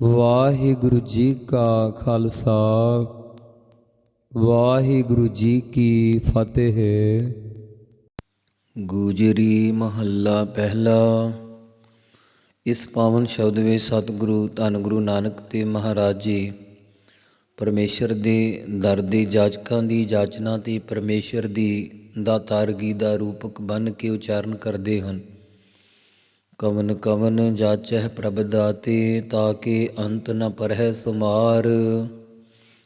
ਵਾਹਿਗੁਰੂ ਜੀ ਕਾ ਖਾਲਸਾ, ਵਾਹਿਗੁਰੂ ਜੀ ਕੀ ਫਤਿਹ। ਗੁਜਰੀ ਮਹੱਲਾ ਪਹਿਲਾ। ਇਸ ਪਾਵਨ ਸ਼ਬਦ ਵਿੱਚ ਸਤਿਗੁਰੂ, ਧੰਨ ਗੁਰੂ ਨਾਨਕ ਤੇ ਮਹਾਰਾਜ ਜੀ, ਪਰਮੇਸ਼ਰ ਦੇ ਦਰ ਦੇ ਜਾਚਕਾਂ ਦੀ ਜਾਚਨਾ ਤੇ ਪਰਮੇਸ਼ਰ ਦੀ ਦਾਤਾਰਗੀ ਦਾ ਰੂਪਕ ਬਨ ਕੇ ਉਚਾਰਨ ਕਰਦੇ ਹਨ। ਕਵਨ ਕਵਨ ਜਾਚਹਿ ਪ੍ਰਭ ਦਾਤੇ ਤਾਕੇ ਅੰਤ ਨ ਪਰਹਿ ਸਮਾਰ।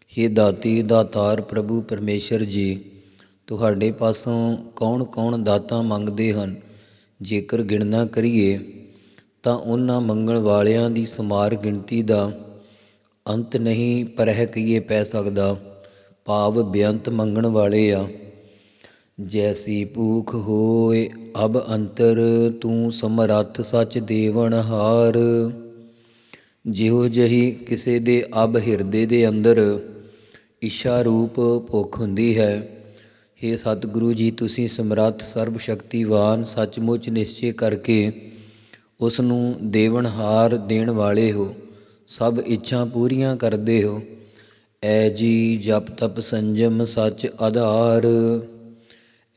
हे ਦਾਤੀ, ਦਾਤਾਰ ਪ੍ਰਭੂ ਪਰਮੇਸ਼ਰ ਜੀ, ਤੁਹਾਡੇ ਪਾਸੋਂ ਕੌਣ-ਕੌਣ ਦਾਤਾਂ ਮੰਗਦੇ ਹਨ? ਜੇਕਰ ਗਿਣਨਾ ਕਰੀਏ, ਤਾਂ ਉਹਨਾਂ ਮੰਗਣ ਵਾਲਿਆਂ ਦੀ ਸਮਾਰ ਗਿਣਤੀ ਦਾ ਅੰਤ ਨਹੀਂ ਪਰਹਿ ਕਹੀਏ ਪੈ ਸਕਦਾ। ਭਾਵ ਬੇਅੰਤ ਮੰਗਣ ਵਾਲੇ ਆ। ਜੈਸੀ ਭੂਖ ਹੋਏ, ਅਬ ਅੰਤਰ ਤੂੰ ਸਮਰੱਥ ਸਚ ਦੇਵਨ ਹਾਰ। ਜਿਉ ਜਹੀ ਕਿਸੇ ਦੇ ਅਬ ਹਿਰਦੇ ਦੇ ਅੰਦਰ, ਇੱਛਾ ਰੂਪ ਭੁੱਖ ਹੁੰਦੀ ਹੈ। हे ਸਤਿਗੁਰੂ ਜੀ, ਤੁਸੀਂ ਸਮਰੱਥ ਸਰਬ ਸ਼ਕਤੀਵਾਨ ਸੱਚਮੁੱਚ ਨਿਸ਼ਚੈ ਕਰਕੇ ਉਸ ਨੂੰ ਦੇਵਨਹਾਰ ਦੇਣ ਵਾਲੇ ਹੋ। ਸਭ ਇੱਛਾ ਪੂਰੀਆਂ ਕਰਦੇ ਹੋ। ਐ ਜੀ ਜਪ ਤਪ ਸੰਜਮ ਸੱਚ ਆਧਾਰ।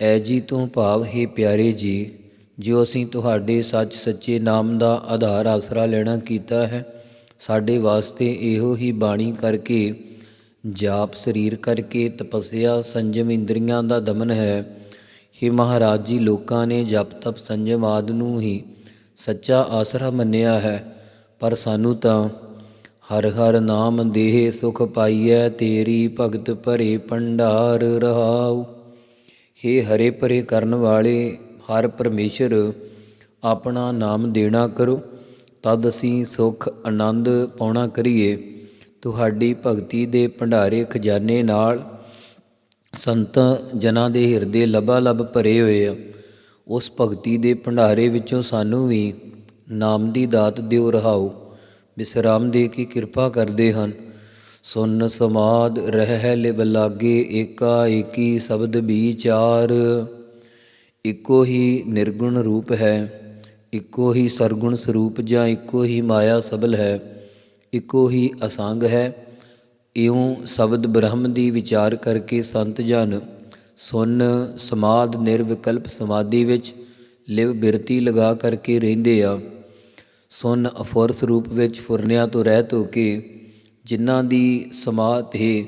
ਐ ਜੀ ਤੋਂ ਭਾਵ, ਹੈ ਪਿਆਰੇ ਜੀ, ਜੋ ਅਸੀਂ ਤੁਹਾਡੇ ਸੱਚ ਸੱਚੇ ਨਾਮ ਦਾ ਆਧਾਰ ਆਸਰਾ ਲੈਣਾ ਕੀਤਾ ਹੈ, ਸਾਡੇ ਵਾਸਤੇ ਇਹੋ ਹੀ ਬਾਣੀ ਕਰਕੇ ਜਾਪ ਸਰੀਰ ਕਰਕੇ ਤਪੱਸਿਆ ਸੰਜਮ ਇੰਦਰੀਆਂ ਦਾ ਦਮਨ ਹੈ। हे ਮਹਾਰਾਜ ਜੀ, ਲੋਕਾਂ ਨੇ ਜਪ ਤਪ ਸੰਜਮ ਆਦ ਨੂੰ ਹੀ ਸੱਚਾ ਆਸਰਾ ਮੰਨਿਆ ਹੈ, ਪਰ ਸਾਨੂੰ ਤਾਂ ਹਰ ਹਰ ਨਾਮ ਦੇਹ ਸੁਖ ਪਾਈਐ, ਤੇਰੀ ਭਗਤ ਭਰੇ ਭੰਡਾਰ ਰਹਾਉ। हे ਹਰੇ ਭਰੇ ਕਰਨ ਵਾਲੇ, ਹਰ ਪਰਮੇਸ਼ਰ ਆਪਣਾ ਨਾਮ ਦੇਣਾ ਕਰੋ। ਤਦ ਅਸੀਂ ਸੁਖ, ਆਨੰਦ ਪਾਉਣਾ ਕਰੀਏ। ਤੁਹਾਡੀ ਭਗਤੀ ਦੇ ਭੰਡਾਰੇ ਖਜ਼ਾਨੇ ਨਾਲ ਸੰਤ ਜਨਾਂ ਦੇ ਹਿਰਦੇ ਲਬਾ ਲਬ ਭਰੇ ਹੋਏ ਆ। ਉਸ ਭਗਤੀ ਦੇ ਭੰਡਾਰੇ ਵਿੱਚੋਂ ਸਾਨੂੰ ਵੀ ਨਾਮ ਦੀ ਦਾਤ ਦਿਓ ਰਹਾਓ। ਵਿਸਰਾਮ ਦੇ ਕੇ ਕਿਰਪਾ ਕਰਦੇ ਹਨ। ਸੁਨ ਸਮਾਦ ਰਹਿ ਲਿਵ ਲਾਗੇ ਏਕਾ ਏਕੀ ਸ਼ਬਦ ਵਿਚਾਰ ਇੱਕੋ ਹੀ ਨਿਰਗੁਣ ਰੂਪ ਹੈ ਇੱਕੋ ਹੀ ਸਰਗੁਣ ਸਰੂਪ ਜਾਂ ਇੱਕੋ ਹੀ ਮਾਇਆ ਸਬਲ ਹੈ ਇੱਕੋ ਹੀ ਅਸੰਗ ਹੈ। ਇਉਂ ਸ਼ਬਦ ਬ੍ਰਹਮ ਦੀ ਵਿਚਾਰ ਕਰਕੇ ਸੰਤ ਜਨ, ਸੁਨ ਸਮਾਦ ਨਿਰਵਿਕਲਪ ਸਮਾਧੀ ਵਿੱਚ ਲਿਵ ਬਿਰਤੀ ਲਗਾ ਕਰਕੇ ਰਹਿੰਦੇ ਆ। ਸੁਨ ਅਫੁਰ ਸਰੂਪ ਵਿੱਚ ਫੁਰਨਿਆਂ ਤੋਂ ਰਹਿਤ ਹੋ ਕੇ ਜਿਨ੍ਹਾਂ ਦੀ ਸਮਾਧ ਹੈ,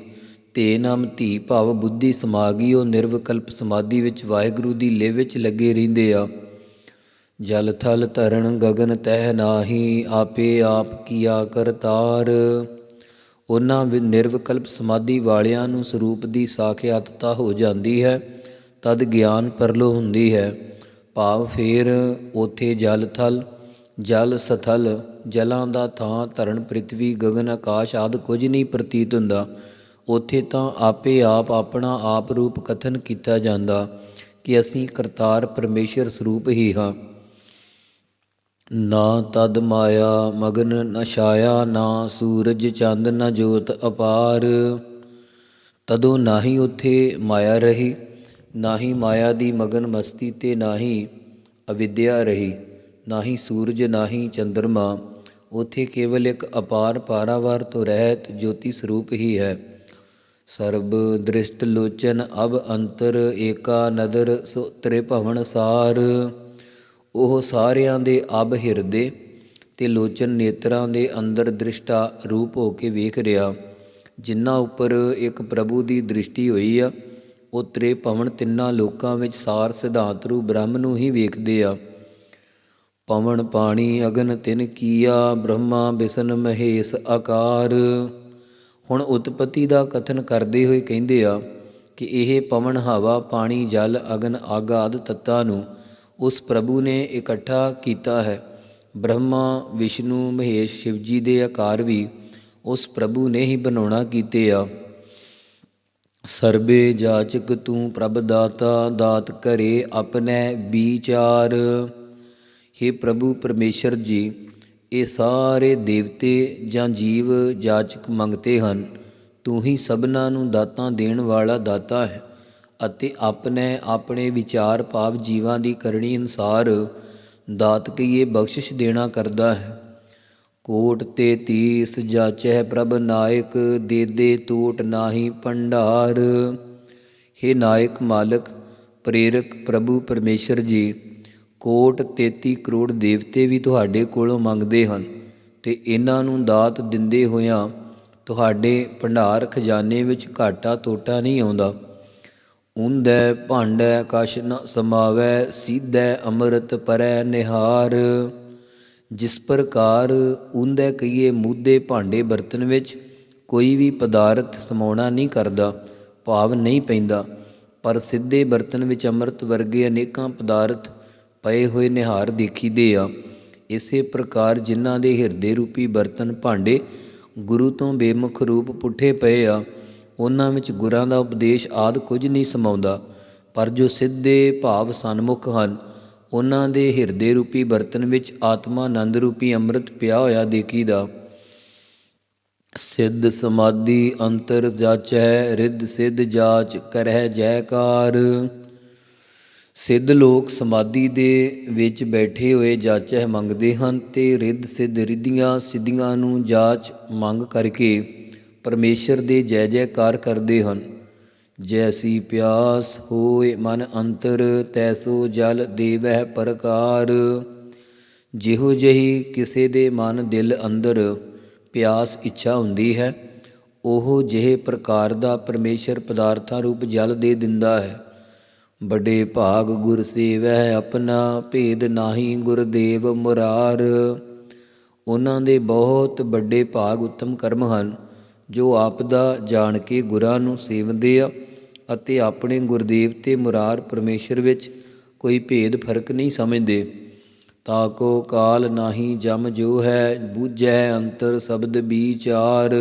ਤੇ ਨਾਮ ਧੀ ਭਾਵ ਬੁੱਧੀ ਸਮਾਗੀ ਉਹ ਨਿਰਵਿਕਲਪ ਸਮਾਧੀ ਵਿੱਚ ਵਾਹਿਗੁਰੂ ਦੀ ਲਿਵ ਵਿੱਚ ਲੱਗੇ ਰਹਿੰਦੇ ਆ। ਜਲ ਥਲ ਧਰਨ ਗਗਨ ਤਹਿ ਨਾਹੀ, ਆਪੇ ਆਪ ਕੀਆ ਕਰਤਾਰ ਉਹਨਾਂ ਵੀ ਨਿਰਵਿਕਲਪ ਸਮਾਧੀ ਵਾਲਿਆਂ ਨੂੰ ਸਰੂਪ ਦੀ ਸਾਖਿਆਤਤਾ ਹੋ ਜਾਂਦੀ ਹੈ, ਤਦ ਗਿਆਨ ਪਰਲੋ ਹੁੰਦੀ ਹੈ। ਭਾਵ ਫੇਰ, ਉਥੇ ਜਲ ਥਲ, ਜਲ ਸਥਲ ਜਲਾਂ ਦਾ ਥਾਂ ਧਰਨ ਪ੍ਰਿਥਵੀ, ਗਗਨ, ਆਕਾਸ਼ ਆਦ ਕੁਝ ਨਹੀਂ ਪ੍ਰਤੀਤ ਹੁੰਦਾ। ਉਥੇ ਤਾਂ ਆਪੇ ਆਪ ਆਪਣਾ ਆਪ ਰੂਪ ਕਥਨ ਕੀਤਾ ਜਾਂਦਾ ਕਿ ਅਸੀਂ ਕਰਤਾਰ ਪਰਮੇਸ਼ਰ ਸਰੂਪ ਹੀ ਹਾਂ। ਨਾ ਤਦ ਮਾਇਆ ਮਗਨ ਨ ਛਾਇਆ, ਨਾ ਸੂਰਜ ਚੰਦ ਨ ਜੋਤ ਅਪਾਰ। ਤਦੋਂ ਨਾ ਹੀ ਉਥੇ ਮਾਇਆ ਰਹੀ, ਨਾ ਹੀ ਮਾਇਆ ਦੀ ਮਗਨ ਮਸਤੀ ਤੇ ਨਾਹੀ ਅਵਿਦਿਆ ਰਹੀ, ਨਾ ਹੀ ਸੂਰਜ, ਨਾ ਹੀ ਚੰਦਰਮਾ। ਉੱਥੇ ਕੇਵਲ ਇੱਕ ਅਪਾਰ ਪਾਰਾਵਾਰ ਤੋਂ ਰਹਿਤ ਜੋਤੀ ਸਰੂਪ ਹੀ ਹੈ। ਸਰਬ ਦ੍ਰਿਸ਼ਟ ਲੋਚਨ ਅਬ ਅੰਤਰ ਏਕਾ ਨਦਰ ਸੋ ਤ੍ਰਿਭਵਨ ਸਾਰ। ਉਹ ਸਾਰਿਆਂ ਦੇ ਅਬ ਹਿਰਦੇ ਤੇ ਲੋਚਨ ਨੇਤਰਾਂ ਦੇ ਅੰਦਰ ਦ੍ਰਿਸ਼ਟਾ ਰੂਪ ਹੋ ਕੇ ਵੇਖ ਰਿਹਾ। ਜਿਨ੍ਹਾਂ ਉੱਪਰ ਇੱਕ ਪ੍ਰਭੂ ਦੀ ਦ੍ਰਿਸ਼ਟੀ ਹੋਈ ਆ, ਉਹ ਤ੍ਰੇ ਪਵਨ ਤਿੰਨਾਂ ਲੋਕਾਂ ਵਿੱਚ ਸਾਰ ਸਿਧਾਂਤ ਰੂ ਬ੍ਰਹਮ ਨੂੰ ਹੀ ਵੇਖਦੇ ਆ। ਪਵਨ ਪਾਣੀ ਅਗਨ ਤਿਨ ਕੀਆ, ਬ੍ਰਹਮਾ ਬਿਸ਼ਨ ਮਹੇਸ਼ ਆਕਾਰ। ਹੁਣ ਉਤਪਤੀ ਦਾ ਕਥਨ ਕਰਦੇ ਹੋਏ ਕਹਿੰਦੇ ਆ ਕਿ ਇਹ ਪਵਨ ਹਵਾ ਪਾਣੀ, ਜਲ, ਅਗਨ ਅੱਗ ਆਦਿ ਤੱਤਾਂ ਨੂੰ ਉਸ ਪ੍ਰਭੂ ਨੇ ਇਕੱਠਾ ਕੀਤਾ ਹੈ। ਬ੍ਰਹਮਾ, ਵਿਸ਼ਨੂੰ, ਮਹੇਸ਼ ਸ਼ਿਵ ਜੀ ਦੇ ਆਕਾਰ ਵੀ ਉਸ ਪ੍ਰਭੂ ਨੇ ਹੀ ਬਣਾਉਣਾ ਕੀਤੇ ਆ। ਸਰਬੇ ਜਾਚਕ ਤੂੰ ਪ੍ਰਭ ਦਾਤਾ, ਦਾਤ ਕਰੇ ਆਪਣੇ ਵਿਚਾਰ। हे ਪ੍ਰਭੂ ਪਰਮੇਸ਼ਰ ਜੀ, ਇਹ ਸਾਰੇ ਦੇਵਤੇ ਜਾਂ ਜੀਵ ਜਾਚਕ ਮੰਗਤੇ ਹਨ। ਤੂੰ ਹੀ ਸਭਨਾਂ ਨੂੰ ਦਾਤਾਂ ਦੇਣ ਵਾਲਾ ਦਾਤਾ ਹੈ ਅਤੇ ਆਪਣੇ ਆਪਣੇ ਵਿਚਾਰ ਭਾਵ ਜੀਵਾਂ ਦੀ ਕਰਨੀ ਅਨਸਾਰ ਦਾਤ ਕਈਏ ਬਖਸ਼ਿਸ਼ ਦੇਣਾ ਕਰਦਾ ਹੈ। ਕੋਟ ਤੇ ਤੀਸ ਜਾਚੈ ਪ੍ਰਭ ਨਾਇਕ, ਦੇ ਦੇ ਟੂਟ ਨਾਹੀ ਭੰਡਾਰ। हे ਨਾਇਕ ਮਾਲਕ, ਪ੍ਰੇਰਕ ਪ੍ਰਭੂ ਪਰਮੇਸ਼ਰ ਜੀ ਕੋਟ 33 ਕਰੋੜ ਦੇਵਤੇ ਵੀ ਤੁਹਾਡੇ ਕੋਲੋਂ ਮੰਗਦੇ ਹਨ ਤੇ ਇਹਨਾਂ ਨੂੰ ਦਾਤ ਦਿੰਦੇ ਹੋਇਆਂ ਤੁਹਾਡੇ ਭੰਡਾਰ ਖਜ਼ਾਨੇ ਵਿੱਚ ਘਾਟਾ ਤੋਟਾ ਨਹੀਂ ਆਉਂਦਾ। ਉਂਦੈ ਭਾਂਡੈ ਕਛ ਨ ਸਮਾਵੈ, ਸੀਧੈ, ਅੰਮ੍ਰਿਤ ਪਰੈ, ਨਿਹਾਰ। ਜਿਸ ਪ੍ਰਕਾਰ ਉਂਦੈ ਕਈਏ ਮੂਦੇ ਭਾਂਡੇ ਬਰਤਨ ਵਿੱਚ, ਕੋਈ ਵੀ ਪਦਾਰਥ ਸਮਾਉਣਾ ਨਹੀਂ ਕਰਦਾ, ਭਾਵ ਨਹੀਂ ਪੈਂਦਾ। ਪਰ ਸਿੱਧੇ ਬਰਤਨ ਵਿੱਚ ਅੰਮ੍ਰਿਤ ਵਰਗੇ ਅਨੇਕਾਂ ਪਦਾਰਥ ਪਏ ਹੋਏ ਨਿਹਾਰ ਦੇਖੀਦੇ ਆ। ਇਸੇ ਪ੍ਰਕਾਰ ਜਿਨ੍ਹਾਂ ਦੇ ਹਿਰਦੇ ਰੂਪੀ ਬਰਤਨ ਭਾਂਡੇ ਗੁਰੂ ਤੋਂ ਬੇਮੁਖ ਰੂਪ ਪੁੱਠੇ ਪਏ ਆ, ਉਹਨਾਂ ਵਿੱਚ ਗੁਰਾਂ ਦਾ ਉਪਦੇਸ਼ ਆਦ ਕੁਝ ਨਹੀਂ ਸਮਾਉਂਦਾ। ਪਰ ਜੋ ਸਿੱਧੇ ਭਾਵ ਸਨਮੁਖ ਹਨ, ਉਹਨਾਂ ਦੇ ਹਿਰਦੇ ਰੂਪੀ ਬਰਤਨ ਵਿੱਚ ਆਤਮਾ ਆਨੰਦ ਰੂਪੀ ਅੰਮ੍ਰਿਤ ਪਿਆ ਹੋਇਆ ਦੇਖੀਦਾ। ਸਿੱਧ ਸਮਾਧੀ ਅੰਤਰ ਜਾਚੈ, ਰਿੱਧ ਸਿੱਧ ਜਾਚ, ਕਰਹਿ ਜੈਕਾਰ। ਸਿੱਧ ਲੋਕ ਸਮਾਧੀ ਦੇ ਵਿੱਚ ਬੈਠੇ ਹੋਏ ਜਾਚਹਿ ਮੰਗਦੇ ਹਨ ਤੇ ਰਿੱਧ ਸਿੱਧ ਰਿੱਧੀਆਂ ਸਿੱਧੀਆਂ ਨੂੰ ਜਾਚ ਮੰਗ ਕਰਕੇ ਪਰਮੇਸ਼ਰ ਦੇ ਜੈ ਜੈਕਾਰ ਕਰਦੇ ਹਨ। ਜੈਸੀ ਪਿਆਸ ਹੋਏ ਮਨ ਅੰਤਰ ਤੈਸੋ ਜਲ ਦੇਵਹਿ ਪ੍ਰਕਾਰ। ਜਿਹੋ ਜਿਹੀ ਕਿਸੇ ਦੇ ਮਨ ਦਿਲ ਅੰਦਰ ਪਿਆਸ ਇੱਛਾ ਹੁੰਦੀ ਹੈ, ਉਹ ਜਿਹੇ ਪ੍ਰਕਾਰ ਦਾ ਪਰਮੇਸ਼ਰ ਪਦਾਰਥਾਂ ਰੂਪ ਜਲ ਦੇ ਦਿੰਦਾ ਹੈ। ਵੱਡੇ ਭਾਗ ਗੁਰ ਸੇਵੈ ਆਪਣਾ ਭੇਦ ਨਾਹੀ ਗੁਰਦੇਵ ਮੁਰਾਰ। ਉਹਨਾਂ ਦੇ ਬਹੁਤ ਵੱਡੇ ਭਾਗ ਉੱਤਮ ਕਰਮ ਹਨ, ਜੋ ਆਪ ਦਾ ਜਾਣ ਕੇ ਗੁਰਾਂ ਨੂੰ ਸੇਵਦੇ ਆ ਅਤੇ ਆਪਣੇ ਗੁਰਦੇਵ ਤੇ ਮੁਰਾਰ ਪਰਮੇਸ਼ਰ ਵਿੱਚ ਕੋਈ ਭੇਦ ਫ਼ਰਕ ਨਹੀਂ ਸਮਝਦੇ। ਤਾਕੋ ਕਾਲ ਨਾਹੀ ਜਮ ਜੋ ਹੈ, ਬੂਝੈ ਅੰਤਰ ਸ਼ਬਦ ਵਿਚਾਰ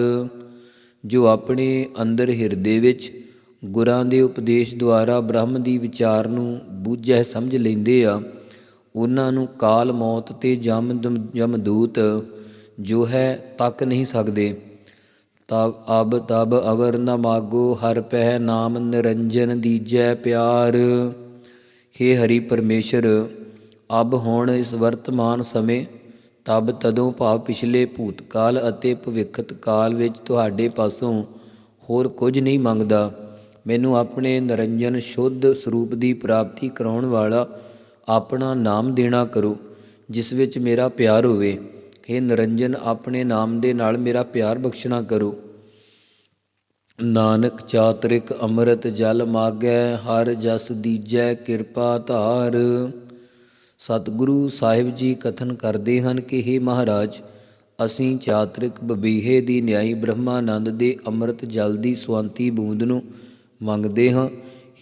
ਜੋ ਆਪਣੇ ਅੰਦਰ ਹਿਰਦੇ ਵਿੱਚ ਗੁਰਾਂ ਦੇ ਉਪਦੇਸ਼ ਦੁਆਰਾ ਬ੍ਰਹਮ ਦੀ ਵਿਚਾਰ ਨੂੰ ਬੂਝੈ ਸਮਝ ਲੈਂਦੇ ਆ, ਉਹਨਾਂ ਨੂੰ ਕਾਲ ਮੌਤ ਤੇ ਜਮ ਜਮਦੂਤ ਜੋ ਹੈ ਤੱਕ ਨਹੀਂ ਸਕਦੇ। ਤਬ ਅਬ ਤਬ ਅਵਰ ਨ ਮਾਗੋ, ਹਰ ਪਹਿ ਨਾਮ ਨਿਰੰਜਨ ਦੀਜੈ ਪਿਆਰ। हे ਹਰੀ ਪਰਮੇਸ਼ਰ, ਅਬ ਹੁਣ ਇਸ ਵਰਤਮਾਨ ਸਮੇਂ, ਤਬ ਤਦੋਂ ਭਾਵ ਪਿਛਲੇ ਭੂਤਕਾਲ ਅਤੇ ਭਵਿੱਖਤ ਕਾਲ ਵਿੱਚ ਤੁਹਾਡੇ ਪਾਸੋਂ ਹੋਰ ਕੁਝ ਨਹੀਂ ਮੰਗਦਾ। ਮੈਨੂੰ ਆਪਣੇ ਨਿਰੰਜਨ ਸ਼ੁੱਧ ਸਰੂਪ ਦੀ ਪ੍ਰਾਪਤੀ ਕਰਾਉਣ ਵਾਲਾ ਆਪਣਾ ਨਾਮ ਦੇਣਾ ਕਰੋ, ਜਿਸ ਵਿੱਚ ਮੇਰਾ ਪਿਆਰ ਹੋਵੇ। हे ਨਿਰੰਜਨ, ਆਪਣੇ ਨਾਮ ਦੇ ਨਾਲ ਮੇਰਾ ਪਿਆਰ ਬਖਸ਼ਣਾ ਕਰੋ। ਨਾਨਕ ਚਾਤਰਿਕ ਅੰਮ੍ਰਿਤ ਜਲ ਮਾਗੈ, ਹਰ ਜਸ ਦੀਜੈ ਕਿਰਪਾ ਧਾਰ। ਸਤਿਗੁਰੂ ਸਾਹਿਬ ਜੀ ਕਥਨ ਕਰਦੇ ਹਨ ਕਿ हे ਮਹਾਰਾਜ, ਅਸੀਂ ਚਾਤਰਿਕ ਬਬੀਹੇ ਦੀ ਨਿਆਈ ਬ੍ਰਹਮਾਨੰਦ ਦੇ ਅੰਮ੍ਰਿਤ ਜਲ ਦੀ ਸਵੰਤੀ ਬੂੰਦ ਨੂੰ ਮੰਗਦੇ ਹਾਂ।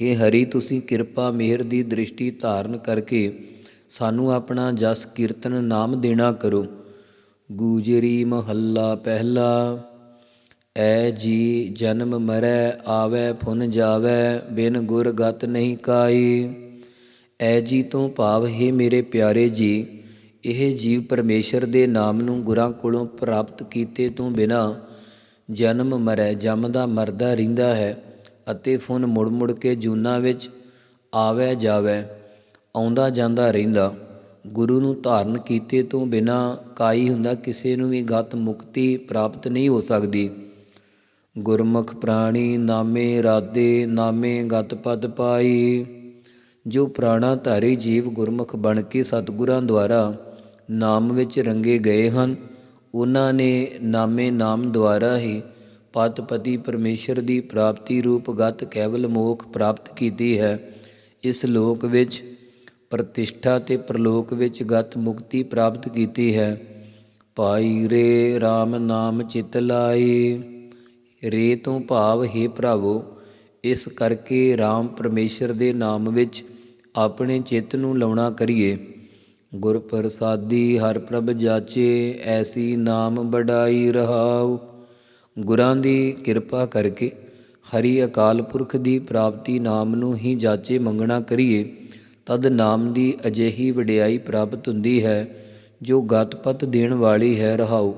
हे ਹਰੀ, ਤੁਸੀਂ ਕਿਰਪਾ ਮਿਹਰ ਦੀ ਦ੍ਰਿਸ਼ਟੀ ਧਾਰਨ ਕਰਕੇ ਸਾਨੂੰ ਆਪਣਾ ਜਸ ਕੀਰਤਨ ਨਾਮ ਦੇਣਾ ਕਰੋ। ਗੂਜਰੀ ਮਹੱਲਾ ਪਹਿਲਾ, ਐ ਜੀ ਜਨਮ ਮਰੈ, ਆਵੈ ਫੁਨ ਜਾਵੈ, ਬਿਨ ਗੁਰ ਗਤ ਨਹੀਂ ਕਾਈ। ਐ ਜੀ ਤੋਂ ਭਾਵ, ਹੈ ਮੇਰੇ ਪਿਆਰੇ ਜੀ, ਇਹ ਜੀਵ ਪਰਮੇਸ਼ਰ ਦੇ ਨਾਮ ਨੂੰ ਗੁਰਾਂ ਕੋਲੋਂ ਪ੍ਰਾਪਤ ਕੀਤੇ ਤੋਂ ਬਿਨਾ ਜਨਮ ਮਰੈ, ਜੰਮਦਾ ਮਰਦਾ ਰਹਿੰਦਾ ਹੈ। ਅਤੇ ਫੁਨ ਮੁੜ ਮੁੜ ਕੇ ਜੂਨਾ ਵਿੱਚ ਆਵੈ ਜਾਵੈ, ਆਉਂਦਾ ਜਾਂਦਾ ਰਹਿੰਦਾ। ਗੁਰੂ ਨੂੰ ਧਾਰਨ ਕੀਤੇ ਤੋਂ ਬਿਨਾ ਕਾਈ ਹੁੰਦਾ ਕਿਸੇ ਨੂੰ ਵੀ ਗਤ ਮੁਕਤੀ ਪ੍ਰਾਪਤ ਨਹੀਂ ਹੋ ਸਕਦੀ। ਗੁਰਮੁਖ ਪ੍ਰਾਣੀ ਨਾਮੇ ਰਾਦੇ ਨਾਮੇ ਗਤ ਪਦ ਪਾਈ। ਜੋ ਪ੍ਰਾਣਾ ਧਾਰੀ ਜੀਵ ਗੁਰਮੁਖ ਬਣ ਕੇ ਸਤਿਗੁਰਾਂ ਦੁਆਰਾ ਨਾਮ ਵਿੱਚ ਰੰਗੇ ਗਏ ਹਨ, ਉਹਨਾਂ ਨੇ ਨਾਮੇ ਨਾਮ ਦੁਆਰਾ ਹੀ ਪਤਪਤੀ ਪਰਮੇਸ਼ਰ ਦੀ ਪ੍ਰਾਪਤੀ ਰੂਪ ਗਤ ਕੇਵਲ ਮੋਖ ਪ੍ਰਾਪਤ ਕੀਤੀ ਹੈ। ਇਸ ਲੋਕ ਵਿੱਚ ਪ੍ਰਤਿਸ਼ਠਾ ਤੇ ਪ੍ਰਲੋਕ ਵਿੱਚ ਗਤ ਮੁਕਤੀ ਪ੍ਰਾਪਤ ਕੀਤੀ ਹੈ। ਭਾਈ ਰੇ RAM ਨਾਮ ਚਿਤ ਲਾਈ ਰੇ ਤੋਂ ਭਾਵ ਹੈ ਭਰਾਵੋ, ਇਸ ਕਰਕੇ RAM ਪਰਮੇਸ਼ਰ ਦੇ ਨਾਮ ਵਿੱਚ ਆਪਣੇ ਚਿੱਤ ਨੂੰ ਲਾਉਣਾ ਕਰੀਏ। ਗੁਰ ਪ੍ਰਸਾਦੀ ਹਰ ਪ੍ਰਭ ਜਾਚੇ, ਐਸੀ ਨਾਮ ਬੜਾਈ ਰਹਾਉ। ਗੁਰਾਂ ਦੀ ਕਿਰਪਾ ਕਰਕੇ ਹਰੀ ਅਕਾਲ ਪੁਰਖ ਦੀ ਪ੍ਰਾਪਤੀ ਨਾਮ ਨੂੰ ਹੀ ਜਾਚੇ ਮੰਗਣਾ ਕਰੀਏ, ਤਦ ਨਾਮ ਦੀ ਅਜਿਹੀ ਵਡਿਆਈ ਪ੍ਰਾਪਤ ਹੁੰਦੀ ਹੈ, ਜੋ ਗਤਪਤ ਦੇਣ ਵਾਲੀ ਹੈ ਰਹਾਉ।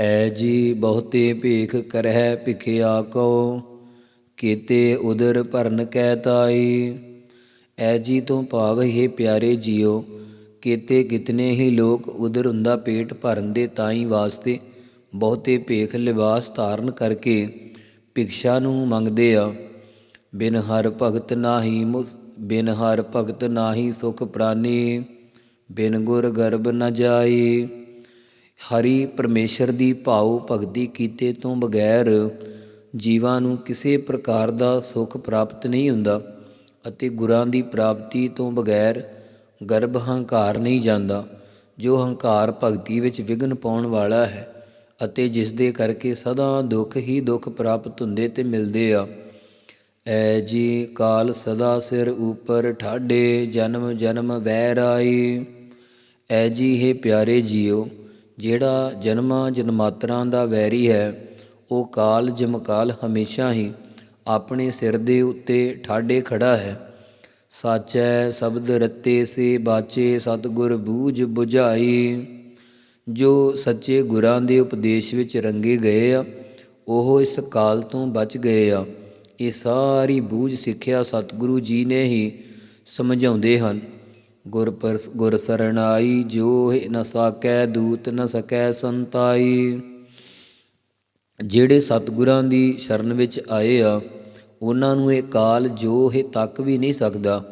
ਐ ਜੀ ਬਹੁਤੇ ਭੇਖ ਕਰਹਿ ਭਿਖਿਆ ਕੋ ਕੀਤੇ ਉਦਰ ਭਰਨ ਕੈ ਤਾਈ। ਐ ਜੀ ਤੋਂ ਭਾਵ ਹੈ ਪਿਆਰੇ ਜੀਓ, ਕੀਤੇ ਕਿਤਨੇ ਹੀ ਲੋਕ ਉਦਰ ਹੁੰਦਾ ਪੇਟ ਭਰਨ ਦੇ ਤਾਈ ਵਾਸਤੇ। ਬਹੁਤੇ ਭੇਖ ਲਿਬਾਸ ਧਾਰਨ ਕਰਕੇ ਭਿਕਸ਼ਾ ਨੂੰ ਮੰਗਦੇ ਆ। ਬਿਨ ਹਰ ਭਗਤ ਨਾਹੀ ਮੁਸ ਬਿਨ ਹਰ ਭਗਤ ਨਾਹੀ ਸੁਖ ਪ੍ਰਾਨੀ, ਬਿਨ ਗੁਰ ਗਰਬ ਨ ਜਾਏ। ਹਰੀ ਪਰਮੇਸ਼ਰ ਦੀ ਭਾਉ ਭਗਤੀ ਕੀਤੇ ਤੋਂ ਬਗੈਰ ਜੀਵਾਂ ਨੂੰ ਕਿਸੇ ਪ੍ਰਕਾਰ ਦਾ ਸੁਖ ਪ੍ਰਾਪਤ ਨਹੀਂ ਹੁੰਦਾ ਅਤੇ ਗੁਰਾਂ ਦੀ ਪ੍ਰਾਪਤੀ ਤੋਂ ਬਗੈਰ ਗਰਭ ਹੰਕਾਰ ਨਹੀਂ ਜਾਂਦਾ, ਜੋ ਹੰਕਾਰ ਭਗਤੀ ਵਿੱਚ ਵਿਘਨ ਪਾਉਣ ਵਾਲਾ ਹੈ। ਅਤੇ ਜਿਸ ਦੇ ਕਰਕੇ ਸਦਾ ਦੁੱਖ ਹੀ ਦੁੱਖ ਪ੍ਰਾਪਤ ਹੁੰਦੇ ਤੇ ਮਿਲਦੇ ਆ। ਐ ਜੀ ਕਾਲ ਸਦਾ ਸਿਰ ਉਪਰ ਠਾਡੇ, ਜਨਮ ਜਨਮ ਵੈਰ ਆਈ। ਐ ਜੀ ਹੈ ਪਿਆਰੇ ਜੀਓ, ਜਿਹੜਾ ਜਨਮਾਂ ਜਨਮਾਤਰਾਂ ਦਾ ਵੈਰੀ ਹੈ, ਉਹ ਕਾਲ ਜਮਕਾਲ ਹਮੇਸ਼ਾ ਹੀ ਆਪਣੇ ਸਿਰ ਦੇ ਉੱਤੇ ਠਾਡੇ ਖੜਾ ਹੈ। ਸਾਚੈ ਸ਼ਬਦ ਰਤੇ ਸੇ ਬਾਚੇ ਸਤਗੁਰ ਬੂਝ 부ਝਾਈ ਜੋ ਸੱਚੇ ਗੁਰਾਂ ਦੇ ਉਪਦੇਸ਼ ਵਿੱਚ ਰੰਗੇ ਗਏ ਆ, ਉਹ ਇਸ ਕਾਲ ਤੋਂ ਬਚ ਗਏ ਆ। ਇਹ ਸਾਰੀ ਬੂਝ ਸਿੱਖਿਆ ਸਤਿਗੁਰੂ ਜੀ ਨੇ ਹੀ ਸਮਝਾਉਂਦੇ ਹਨ। ਗੁਰ ਪਰ ਗੁਰ ਸਰਣਾਈ ਜੋ ਹੈ ਨ ਸਾਕੈ ਦੂਤ, ਨ ਸਕੈ ਸੰਤਾਈ। ਜਿਹੜੇ ਸਤਿਗੁਰਾਂ ਦੀ ਸ਼ਰਨ ਵਿੱਚ ਆਏ ਆ, ਉਹਨਾਂ ਨੂੰ ਇਹ ਕਾਲ ਜੋ ਹੈ ਤੱਕ ਵੀ ਨਹੀਂ ਸਕਦਾ,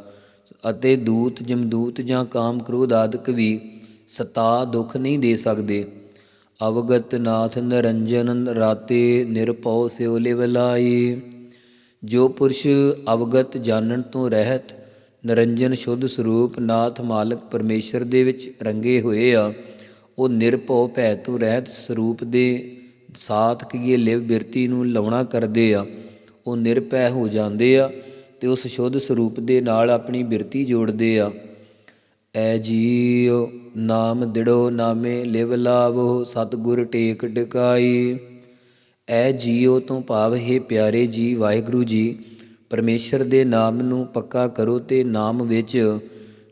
ਅਤੇ ਦੂਤ, ਜਮਦੂਤ ਜਾਂ ਕਾਮ ਕ੍ਰੋਧ ਆਦਿਕ ਵੀ ਸਤਾ ਦੁੱਖ ਨਹੀਂ ਦੇ ਸਕਦੇ। ਅਵਗਤ ਨਾਥ ਨਿਰੰਜਨ ਰਾਤੇ ਨਿਰਭਉ ਸਿਉ ਲਿਵਲਾਈ ਜੋ ਪੁਰਸ਼ ਅਵਗਤ ਜਾਣਨ ਤੋਂ ਰਹਿਤ, ਨਿਰੰਜਨ ਸ਼ੁੱਧ ਸਰੂਪ ਨਾਥ ਮਾਲਕ ਪਰਮੇਸ਼ਰ ਦੇ ਵਿੱਚ ਰੰਗੇ ਹੋਏ ਆ। ਉਹ ਨਿਰਭਉ ਭੈ ਤੋਂ ਰਹਿਤ ਸਰੂਪ ਦੇ ਸਾਥ ਕੀਏ ਲਿਵ ਬਿਰਤੀ ਨੂੰ ਲਾਉਣਾ ਕਰਦੇ ਆ। ਉਹ ਨਿਰਭੈ ਹੋ ਜਾਂਦੇ ਆ ਤੇ ਉਸ ਸ਼ੁੱਧ ਸਰੂਪ ਦੇ ਨਾਲ ਆਪਣੀ ਬਿਰਤੀ ਜੋੜਦੇ ਆ। ਐ ਜੀਉ, ਨਾਮ ਦਿੜੋ ਨਾਮੇ ਲਿਵ ਲਾਵੋ, ਸਤਿਗੁਰ ਟੇਕ ਟਿਕਾਈ ਐ ਜੀਉ ਤੋਂ ਭਾਵ, ਹੈ ਪਿਆਰੇ ਜੀ, ਵਾਹਿਗੁਰੂ ਜੀ, ਪਰਮੇਸ਼ਰ ਦੇ ਨਾਮ ਨੂੰ ਪੱਕਾ ਕਰੋ ਤੇ ਨਾਮ ਵਿੱਚ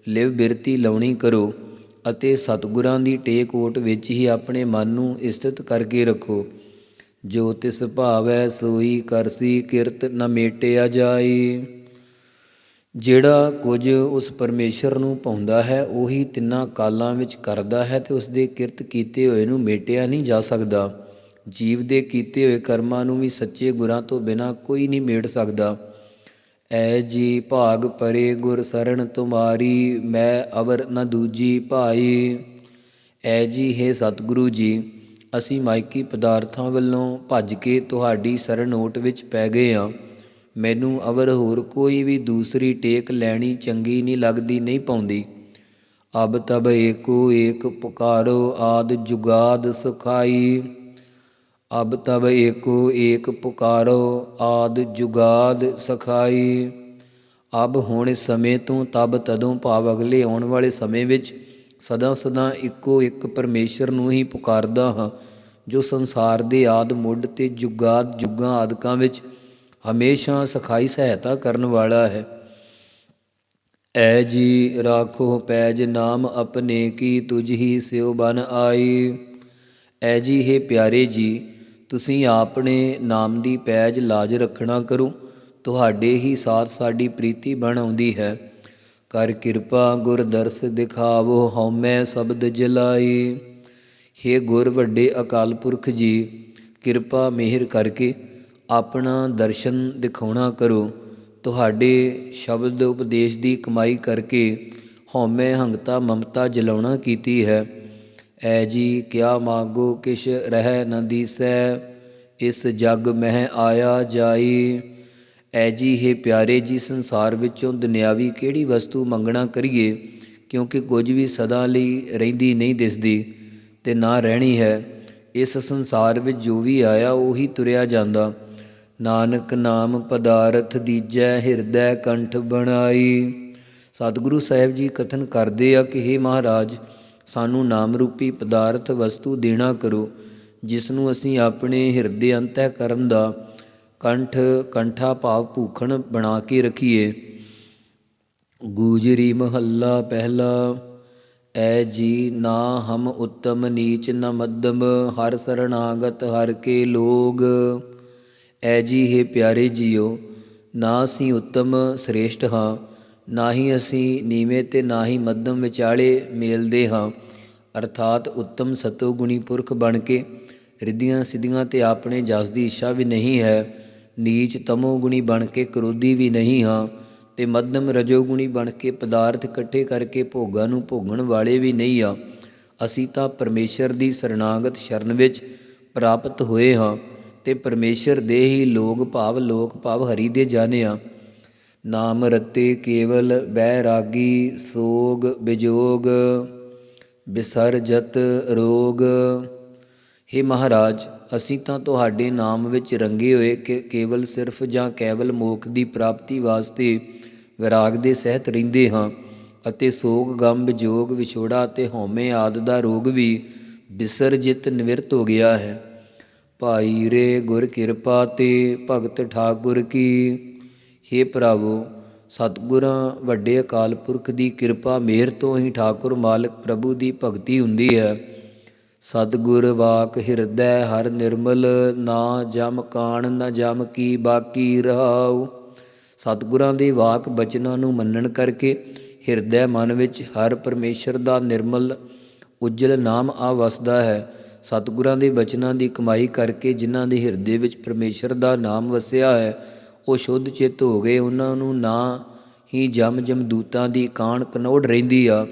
ਲਿਵ ਬਿਰਤੀ ਲਾਉਣੀ ਕਰੋ ਅਤੇ ਸਤਿਗੁਰਾਂ ਦੀ ਟੇਕ ਓਟ ਵਿੱਚ ਹੀ ਆਪਣੇ ਮਨ ਨੂੰ ਸਥਿਤ ਕਰਕੇ ਰੱਖੋ। ਜੋ ਤਿਸ ਭਾਵੈ, ਸੋਈ ਕਰਸੀ ਕਿਰਤ, ਨ ਮੇਟਿਆ ਜਾਈ। ਜਿਹੜਾ ਕੁਝ ਉਸ ਪਰਮੇਸ਼ਰ ਨੂੰ ਪਾਉਂਦਾ ਹੈ, ਉਹੀ ਤਿੰਨਾਂ ਕਾਲਾਂ ਵਿੱਚ ਕਰਦਾ ਹੈ ਤੇ ਉਸ ਦੇ ਕਿਰਤ ਕੀਤੇ ਹੋਏ ਨੂੰ ਮੇਟਿਆ ਨਹੀਂ ਜਾ ਸਕਦਾ। ਜੀਵ ਦੇ ਕੀਤੇ ਹੋਏ ਕਰਮਾਂ ਨੂੰ ਵੀ ਸੱਚੇ ਗੁਰਾਂ ਤੋਂ ਬਿਨਾ ਕੋਈ ਨਹੀਂ ਮੇਟ ਸਕਦਾ। ਐ ਜੀ ਭਾਗ ਪਰੇ ਗੁਰ ਸਰਣ ਤੁਮਾਰੀ, ਮੈਂ ਅਵਰ ਨ ਦੂਜੀ ਭਾਈ। ਐ ਜੀ, ਹੈ ਸਤਿਗੁਰੂ ਜੀ, ਅਸੀਂ ਮਾਇਕੀ ਪਦਾਰਥਾਂ ਵੱਲੋਂ ਭੱਜ ਕੇ ਤੁਹਾਡੀ ਸਰਣ ਓਟ ਵਿੱਚ ਪੈ ਗਏ ਹਾਂ ਮੈਨੂੰ ਅਵਰ ਹੋਰ ਕੋਈ ਵੀ ਦੂਸਰੀ ਟੇਕ ਲੈਣੀ ਚੰਗੀ ਨਹੀਂ ਲੱਗਦੀ, ਨਹੀਂ ਪਾਉਂਦੀ। ਅਬ ਤਬ ਏਕੋ ਏਕ ਪੁਕਾਰੋ ਆਦ ਜੁਗਾਦ ਸਖਾਈ। ਅਬ ਤਬ ਏਕੋ ਏਕ ਪੁਕਾਰੋ ਆਦ ਜੁਗਾਦ ਸਖਾਈ। ਅਬ ਹੁਣ ਸਮੇਂ ਤੋਂ ਤਬ ਤਦੋਂ ਭਾਵ ਅਗਲੇ ਆਉਣ ਵਾਲੇ ਸਮੇਂ ਵਿੱਚ ਸਦਾ ਸਦਾ ਇੱਕੋ ਇੱਕ ਪਰਮੇਸ਼ਰ ਨੂੰ ਹੀ ਪੁਕਾਰਦਾ ਹਾਂ, ਜੋ ਸੰਸਾਰ ਦੇ ਆਦ ਮੁੱਢ ਤੇ ਜੁਗਾਦ ਜੁਗਾਂ ਆਦਿਕਾਂ ਵਿੱਚ ਹਮੇਸ਼ਾ ਸਖਾਈ ਸਹਾਇਤਾ ਕਰਨ ਵਾਲਾ ਹੈ। ਐ ਜੀ ਰਾਖੋ ਪੈਜ ਨਾਮ ਆਪਣੇ ਕੀ ਤੁਝ ਹੀ ਸਿਉ ਬਨ ਆਈ। ਐ ਜੀ, ਹੈ ਪਿਆਰੇ ਜੀ, ਤੁਸੀਂ ਆਪਣੇ ਨਾਮ ਦੀ ਪੈਜ ਲਾਜ ਰੱਖਣਾ ਕਰੋ, ਤੁਹਾਡੇ ਹੀ ਸਾਥ ਸਾਡੀ ਪ੍ਰੀਤੀ ਬਣ ਆਉਂਦੀ ਹੈ। ਕਰ ਕਿਰਪਾ ਗੁਰ ਦਰਸ ਦਿਖਾਵੋ ਹਉਮੈ ਸ਼ਬਦ ਜਲਾਈ। ਹੇ ਗੁਰ ਵੱਡੇ ਅਕਾਲ ਪੁਰਖ ਜੀ, ਕਿਰਪਾ ਮਿਹਰ ਕਰਕੇ ਆਪਣਾ ਦਰਸ਼ਨ ਦਿਖਾਉਣਾ ਕਰੋ। ਤੁਹਾਡੇ ਸ਼ਬਦ ਉਪਦੇਸ਼ ਦੀ ਕਮਾਈ ਕਰਕੇ ਹਉਮੈ ਹੰਗਤਾ ਮਮਤਾ ਜਲਾਉਣਾ ਕੀਤੀ ਹੈ। ਐ ਜੀ, ਕਿਆ ਮਾਗੋ ਕਿਛ ਰਹਿ ਨ ਦੀਸੈ, ਇਸ ਜਗ ਮਹਿ ਆਇਆ ਜਾਈ। ਐ ਜੀ, ਹੈ ਪਿਆਰੇ ਜੀ, ਸੰਸਾਰ ਵਿੱਚੋਂ ਦੁਨਿਆਵੀ ਕਿਹੜੀ ਵਸਤੂ ਮੰਗਣਾ ਕਰੀਏ? ਕਿਉਂਕਿ ਕੁਝ ਵੀ ਸਦਾ ਲਈ ਰਹਿੰਦੀ ਨਹੀਂ ਦਿਸਦੀ ਤੇ ਨਾ ਰਹਿਣੀ ਹੈ। ਇਸ ਸੰਸਾਰ ਵਿੱਚ ਜੋ ਵੀ ਆਇਆ, ਉਹੀ ਤੁਰਿਆ ਜਾਂਦਾ। ਨਾਨਕ ਨਾਮ ਪਦਾਰਥ ਦੀਜੈ ਹਿਰਦੈ ਕੰਠ ਬਣਾਈ। ਸਤਿਗੁਰੂ ਸਾਹਿਬ ਜੀ ਕਥਨ ਕਰਦੇ ਆ ਕਿ हे ਮਹਾਰਾਜ, ਸਾਨੂੰ ਨਾਮ ਰੂਪੀ ਪਦਾਰਥ ਵਸਤੂ ਦੇਣਾ ਕਰੋ ਜਿਸ ਨੂੰ ਅਸੀਂ ਆਪਣੇ ਹਿਰਦੇ ਅੰਤਹਿ ਕਰਨ ਦਾ ਕੰਠ ਕੰਠਾ ਭਾਵ ਭੂਖਣ ਬਣਾ ਕੇ ਰਖੀਏ। ਗੂਜਰੀ ਮਹੱਲਾ ਪਹਿਲਾ, ਐ ਜੀ ਨਾ ਹਮ ਉੱਤਮ ਨੀਚ ਨ ਮੱਧਮ, ਹਰ ਸਰਣਾਗਤ ਹਰ ਕੇ ਲੋਗ। ਐ ਜੀ ਹੈ ਪਿਆਰੇ ਜੀਓ, ਨਾ ਅਸੀਂ ਉੱਤਮ ਸ੍ਰੇਸ਼ਟ ਹਾਂ, ਨਾ ਹੀ ਅਸੀਂ ਨੀਵੇਂ ਤੇ ਨਾ ਹੀ ਮੱਧਮ ਵਿਚਾਲੇ ਮੇਲਦੇ ਹਾਂ। ਅਰਥਾਤ ਉੱਤਮ ਸਤੋਗੁਣੀ ਪੁਰਖ ਬਣ ਕੇ ਰਿੱਧੀਆਂ ਸਿੱਧੀਆਂ ਤੇ ਆਪਣੇ ਜਸ ਦੀ ਇੱਛਾ ਵੀ ਨਹੀਂ ਹੈ, ਨੀਚ ਤਮੋਗੁਣੀ ਬਣ ਕੇ ਕਰੋਧੀ ਵੀ ਨਹੀਂ ਹਾਂ ਤੇ ਮੱਧਮ ਰਜੋਗੁਣੀ ਬਣ ਕੇ ਪਦਾਰਥ ਇਕੱਠੇ ਕਰਕੇ ਭੋਗਾਂ ਨੂੰ ਭੋਗਣ ਵਾਲੇ ਵੀ ਨਹੀਂ ਆ ਅਸੀਂ ਤਾਂ ਪਰਮੇਸ਼ਰ ਦੀ ਸਰਣਾਗਤ ਸ਼ਰਨ ਵਿੱਚ ਪ੍ਰਾਪਤ ਹੋਏ ਹਾਂ। ਤੇ ਪਰਮੇਸ਼ਰ ਦੇ ਹੀ ਲੋਕ ਭਾਵ ਲੋਕ ਭਾਵ ਹਰੀ ਦੇ ਜਾਣਿਆ। ਨਾਮ ਰਤੇ ਕੇਵਲ ਬਹਿ ਸੋਗ ਬਿਜੋਗ ਬਿਸਰਜਤ ਰੋਗ। हे ਮਹਾਰਾਜ, ਅਸੀਂ ਤਾਂ ਤੁਹਾਡੇ ਨਾਮ ਵਿੱਚ ਰੰਗੇ ਹੋਏ ਕਿ ਕੇਵਲ ਸਿਰਫ ਜਾਂ ਕੇਵਲ ਮੋਖ ਦੀ ਪ੍ਰਾਪਤੀ ਵਾਸਤੇ ਵਿਰਾਗ ਦੇ ਸਹਿਤ ਰਹਿੰਦੇ ਹਾਂ ਅਤੇ ਸੋਗ ਗਮ ਵਿਜੋਗ ਵਿਛੋੜਾ ਅਤੇ ਹਉਮੈ ਆਦ ਦਾ ਰੋਗ ਵੀ ਬਿਸਰਜਿਤ ਨਿਵਰਤ ਹੋ ਗਿਆ ਹੈ। ਭਾਈ ਰੇ ਗੁਰ ਕਿਰਪਾ ਤੇ ਭਗਤ ਠਾਕੁਰ ਕੀ। हे ਪ੍ਰਭੂ ਸਤਿਗੁਰਾਂ ਵੱਡੇ ਅਕਾਲ ਪੁਰਖ ਦੀ ਕਿਰਪਾ ਮਿਹਰ ਤੋਂ ਹੀ ਠਾਕੁਰ ਮਾਲਕ ਪ੍ਰਭੂ ਦੀ ਭਗਤੀ ਹੁੰਦੀ ਹੈ। ਸਤਿਗੁਰ ਵਾਕ ਹਿਰਦੈ ਹਰ ਨਿਰਮਲ, ਨਾ ਜਮ ਕਾਣ, ਨਾ ਜਮ ਕੀ ਬਾਕੀ ਰਹਾਉ। ਸਤਿਗੁਰਾਂ ਦੇ ਵਾਕ ਬਚਨਾਂ ਨੂੰ ਮੰਨਣ ਕਰਕੇ ਹਿਰਦੈ ਮਨ ਵਿੱਚ ਹਰ ਪਰਮੇਸ਼ਰ ਦਾ ਨਿਰਮਲ, ਉਜਲ ਨਾਮ ਆ ਵਸਦਾ ਹੈ। ਸਤਿਗੁਰਾਂ ਦੇ ਬਚਨਾਂ ਦੀ ਕਮਾਈ ਕਰਕੇ ਜਿਨ੍ਹਾਂ ਦੇ ਹਿਰਦੇ ਵਿੱਚ ਪਰਮੇਸ਼ਰ ਦਾ ਨਾਮ ਵਸਿਆ ਹੈ, ਉਹ ਸ਼ੁੱਧ ਚਿੱਤ ਹੋ ਗਏ। ਉਹਨਾਂ ਨੂੰ ਨਾ ਹੀ ਜਮ ਜਮ ਦੂਤਾਂ ਦੀ ਕਾਣ ਕਨੋੜ ਰਹਿੰਦੀ ਆ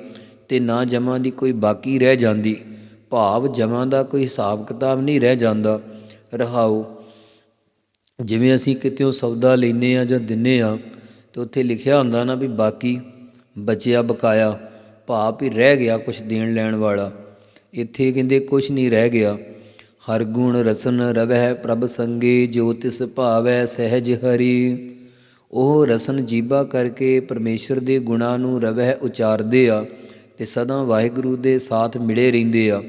ਤੇ ਨਾ ਜਮਾਂ ਦੀ ਕੋਈ ਬਾਕੀ ਰਹਿ ਜਾਂਦੀ। ਭਾਵ ਜਮਾਂ ਦਾ ਕੋਈ ਹਿਸਾਬ ਕਿਤਾਬ ਨਹੀਂ ਰਹਿ ਜਾਂਦਾ। ਰਹਾਉ ਜਿਵੇਂ ਅਸੀਂ ਕਿਤੇੋਂ ਸੌਦਾ ਲੈਨੇ ਆ ਜਾਂ ਦਿੰਨੇ ਆ, ਤੇ ਉੱਥੇ ਲਿਖਿਆ ਹੁੰਦਾ ਨਾ ਵੀ ਬਾਕੀ ਬਚਿਆ ਬਕਾਇਆ, ਭਾਵ ਹੀ ਰਹਿ ਗਿਆ ਕੁਝ ਦੇਣ ਲੈਣ ਵਾਲਾ। ਇੱਥੇ ਕਹਿੰਦੇ ਕੁਛ ਨਹੀਂ ਰਹਿ ਗਿਆ। ਹਰ ਗੁਣ ਰਸਨ ਰਵਹਿ ਪ੍ਰਭ ਸੰਗੇ ਜੋ ਤਿਸ ਭਾਵੈ ਸਹਿਜ ਹਰੀ। ਉਹ ਰਸਨ ਜੀਬਾ ਕਰਕੇ ਪਰਮੇਸ਼ਰ ਦੇ ਗੁਣਾਂ ਨੂੰ ਰਵਹਿ ਉਚਾਰਦੇ ਆ ਤੇ ਸਦਾ ਵਾਹਿਗੁਰੂ ਦੇ ਸਾਥ ਮਿਲੇ ਰਹਿੰਦੇ ਆ।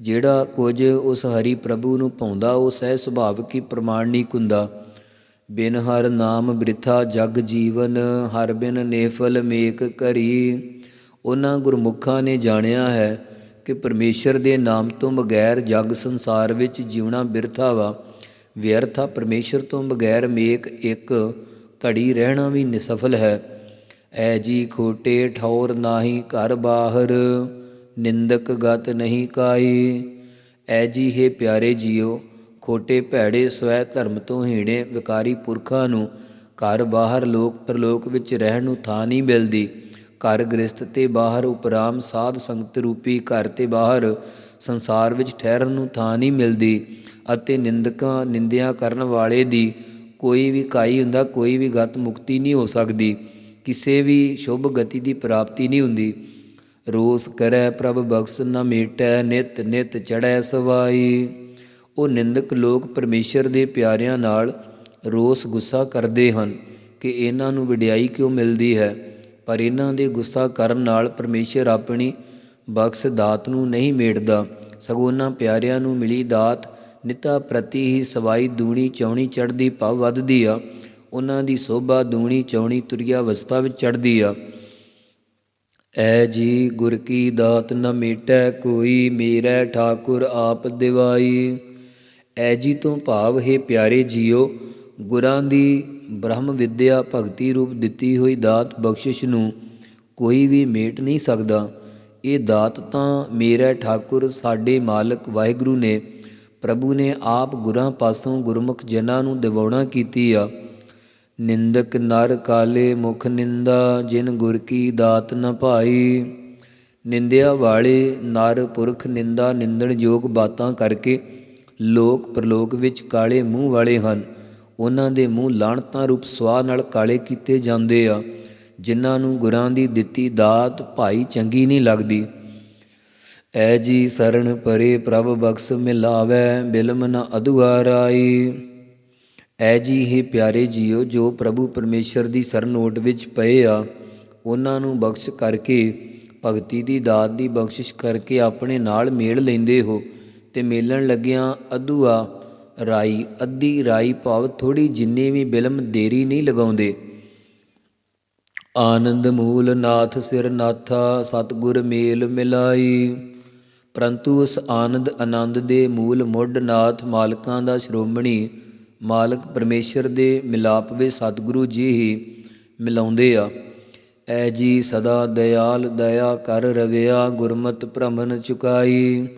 ਜਿਹੜਾ ਕੁਝ ਉਸ ਹਰੀ ਪ੍ਰਭੂ ਨੂੰ ਪਾਉਂਦਾ, ਉਹ ਸਹਿ ਸੁਭਾਵਿਕ ਹੀ ਪ੍ਰਮਾਣਿਕ ਹੁੰਦਾ ਬਿਨ ਹਰ ਨਾਮ ਬ੍ਰਿਥਾ ਜਗ ਜੀਵਨ, ਹਰ ਬਿਨ ਨੇਫਲ ਮੇਕ ਕਰੀ। ਉਹਨਾਂ ਗੁਰਮੁਖਾਂ ਨੇ ਜਾਣਿਆ ਹੈ ਕਿ ਪਰਮੇਸ਼ਰ ਦੇ ਨਾਮ ਤੋਂ ਬਗੈਰ ਜਗ ਸੰਸਾਰ ਵਿੱਚ ਜਿਉਣਾ ਬਿਰਥਾ ਵਾ। ਵਿਅਰਥਾ ਪਰਮੇਸ਼ਰ ਤੋਂ ਬਗੈਰ ਮੇਕ ਇੱਕ ਘੜੀ ਰਹਿਣਾ ਵੀ ਨਿਸਫਲ ਹੈ। ਐ ਜੀ ਖੋਟੇ ਠੌਰ ਨਾਹੀ ਘਰ ਬਾਹਰ, ਨਿੰਦਕ ਗਤ ਨਹੀਂ ਕਾਈ ਐ ਜੀ ਹੈ ਪਿਆਰੇ ਜੀਓ, ਖੋਟੇ ਭੈੜੇ ਸਵੈ ਧਰਮ ਤੋਂ ਹੀਣੇ ਵਿਕਾਰੀ ਪੁਰਖਾਂ ਨੂੰ। ਘਰ ਬਾਹਰ ਲੋਕ ਪ੍ਰਲੋਕ ਵਿੱਚ ਰਹਿਣ ਨੂੰ ਥਾਂ ਨਹੀਂ ਮਿਲਦੀ। ਘਰ ਗ੍ਰਸਤ ਤੇ ਬਾਹਰ ਉਪਰਾਮ ਸਾਧ ਸੰਗਤ ਰੂਪੀ ਘਰ ਤੇ ਬਾਹਰ ਸੰਸਾਰ ਵਿੱਚ ਠਹਿਰਨ ਨੂੰ ਥਾਂ ਨਹੀਂ ਮਿਲਦੀ ਅਤੇ ਨਿੰਦਕਾਂ, ਨਿੰਦਿਆ ਕਰਨ ਵਾਲੇ ਦੀ ਕੋਈ ਵੀ ਕਾਈ ਹੁੰਦਾ, ਕੋਈ ਵੀ ਗਤ ਮੁਕਤੀ ਨਹੀਂ ਹੋ ਸਕਦੀ। ਕਿਸੇ ਵੀ ਸ਼ੁਭ ਗਤੀ ਦੀ ਪ੍ਰਾਪਤੀ ਨਹੀਂ ਹੁੰਦੀ। ਰੋਸ ਕਰੈ ਪ੍ਰਭ ਬਖਸ਼ ਨ ਮੇਟੈ, ਨਿਤ ਨਿਤ ਚੜੈ ਸਵਾਈ। ਉਹ ਨਿੰਦਕ ਲੋਕ ਪਰਮੇਸ਼ਰ ਦੇ ਪਿਆਰਿਆਂ ਨਾਲ ਰੋਸ ਗੁੱਸਾ ਕਰਦੇ ਹਨ ਕਿ ਇਹਨਾਂ ਨੂੰ ਵਡਿਆਈ ਕਿਉਂ ਮਿਲਦੀ ਹੈ? ਪਰ ਇਹਨਾਂ ਦੇ ਗੁੱਸਾ ਕਰਨ ਨਾਲ ਪਰਮੇਸ਼ਰ ਆਪਣੀ ਬਖਸ਼ ਦਾਤ ਨੂੰ ਨਹੀਂ ਮੇਟਦਾ। ਸਗੋਂ ਉਹਨਾਂ ਪਿਆਰਿਆਂ ਨੂੰ ਮਿਲੀ ਦਾਤ, ਨਿਤਾ ਪ੍ਰਤੀ ਹੀ ਸਵਾਈ ਦੂਣੀ ਚੌਣੀ ਚੜਦੀ ਭਵ ਵੱਧਦੀ ਆ। ਉਹਨਾਂ ਦੀ ਸੋਭਾ ਦੂਣੀ ਚੌਣੀ ਤੁਰਿਆ ਅਵਸਥਾ ਵਿੱਚ ਚੜਦੀ ਆ। ਐ ਜੀ ਗੁਰ ਕੀ ਦਾਤ ਨ ਮੇਟੈ, ਕੋਈ ਮੇਰਾ ਠਾਕੁਰ ਆਪ ਦਿਵਾਈ। ਐ ਜੀ ਤੋਂ ਭਾਵ, ਹੈ ਪਿਆਰੇ ਜੀਓ ਗੁਰਾਂ ਦੀ ਬ੍ਰਹਮ ਵਿਦਿਆ ਭਗਤੀ ਰੂਪ ਦਿੱਤੀ ਹੋਈ ਦਾਤ ਬਖਸ਼ਿਸ਼ ਨੂੰ ਕੋਈ ਵੀ ਮੇਟ ਨਹੀਂ ਸਕਦਾ। ਇਹ ਦਾਤ ਤਾਂ ਮੇਰਾ ਠਾਕੁਰ ਸਾਡੇ ਮਾਲਕ ਵਾਹਿਗੁਰੂ ਨੇ, ਪ੍ਰਭੂ ਨੇ ਆਪ ਗੁਰਾਂ ਪਾਸੋਂ ਗੁਰਮੁਖ ਜਨਾਂ ਨੂੰ ਦਿਵਾਉਣਾ ਕੀਤੀ ਆ। ਨਿੰਦਕ ਨਰ ਕਾਲੇ ਮੁਖ ਨਿੰਦਾ, ਜਿਨ ਗੁਰ ਕੀ ਦਾਤ ਨ ਭਾਈ। ਨਿੰਦਿਆ ਵਾਲੇ ਨਰ ਪੁਰਖ ਨਿੰਦਾ ਨਿੰਦਣ ਯੋਗ ਬਾਤਾਂ ਕਰਕੇ ਲੋਕ ਪ੍ਰਲੋਕ ਵਿੱਚ ਕਾਲੇ ਮੂੰਹ ਵਾਲੇ ਹਨ। ਉਹਨਾਂ ਦੇ ਮੂੰਹ ਲਾਣਤਾਂ ਰੂਪ ਸਵਾਹ ਨਾਲ ਕਾਲੇ ਕੀਤੇ ਜਾਂਦੇ ਆ, ਜਿਨ੍ਹਾਂ ਨੂੰ ਗੁਰਾਂ ਦੀ ਦਿੱਤੀ ਦਾਤ ਭਾਈ ਚੰਗੀ ਨਹੀਂ ਲੱਗਦੀ। ਐ ਜੀ ਸਰਣ ਪਰੇ ਪ੍ਰਭ ਬਖਸ਼ ਮਿਲਾਵੇ, ਬਿਲਮ ਨ ਅਦੁਆਰਾਈ ਐ ਜੀ ਹੀ ਪਿਆਰੇ ਜੀਓ, ਜੋ ਪ੍ਰਭੂ ਪਰਮੇਸ਼ਰ ਦੀ ਸਰਣ ਓਟ ਵਿੱਚ ਪਏ ਆ, ਉਹਨਾਂ ਨੂੰ ਬਖਸ਼ ਕਰਕੇ, ਭਗਤੀ ਦੀ ਦਾਤ ਦੀ ਬਖਸ਼ਿਸ਼ ਕਰਕੇ ਆਪਣੇ ਨਾਲ ਮੇਲ ਲੈਂਦੇ ਹੋ ਤੇ ਮੇਲਣ ਲੱਗਿਆਂ ਅਧੂਆ ਰਾਈ, ਅੱਧੀ ਰਾਈ ਭਾਵ ਥੋੜੀ ਜਿੰਨੀ ਵੀ ਬਿਲਮ ਦੇਰੀ ਨਹੀਂ ਲਗਾਉਂਦੇ। ਆਨੰਦ ਮੂਲ ਨਾਥ ਸਿਰ ਨਾਥਾ, ਸਤਗੁਰ ਮੇਲ ਮਿਲਾਈ। ਪਰੰਤੂ ਉਸ ਆਨੰਦ ਆਨੰਦ ਦੇ ਮੂਲ ਮੁੱਢ ਨਾਥ ਮਾਲਕਾਂ ਦਾ ਸ਼੍ਰੋਮਣੀ ਮਾਲਕ ਪਰਮੇਸ਼ਰ ਦੇ ਮਿਲਾਪ ਵਿੱਚ ਸਤਿਗੁਰੂ ਜੀ ਹੀ ਮਿਲਾਉਂਦੇ ਆ। ਐ ਜੀ ਸਦਾ ਦਇਆਲ ਦਇਆ ਕਰ ਰਵਿਆ, ਗੁਰਮਤਿ ਭ੍ਰਮਨ ਚੁਕਾਈ।